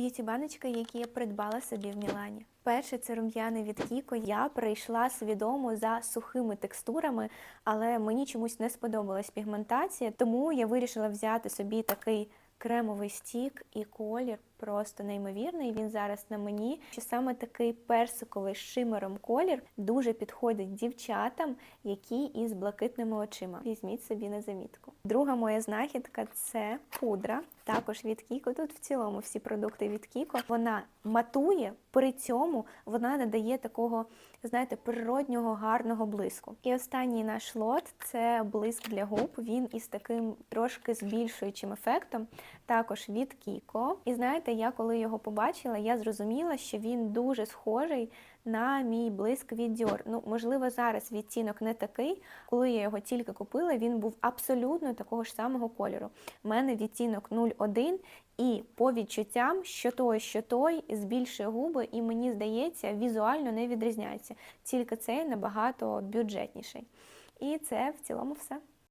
б'юті баночки, які я придбала собі в Мілані. Перше це рум'яни від Кіко. Я прийшла свідомо за сухими текстурами, але мені чомусь не сподобалась пігментація, тому я вирішила взяти собі такий кремовий стік і колір просто неймовірний. Він зараз на мені. Що саме такий персиковий з шимером колір дуже підходить дівчатам, які із блакитними очима. Візьміть собі на замітку. Друга моя знахідка це пудра, також від Кіко. Тут в цілому всі продукти від Кіко. Вона матує, при цьому вона надає такого, знаєте, природнього гарного блиску. І останній наш лот це блиск для губ. Він із таким трошки збільшуючим ефектом, також від Кіко. І знаєте, я коли його побачила, я зрозуміла, що він дуже схожий на мій блиск від Dior. Ну, можливо, зараз відтінок не такий. Коли я його тільки купила, він був абсолютно такого ж самого кольору. У мене відтінок 01, і по відчуттям, що той, що той збільшує губи, і мені здається, візуально не відрізняється. Тільки цей набагато бюджетніший. І це в цілому все.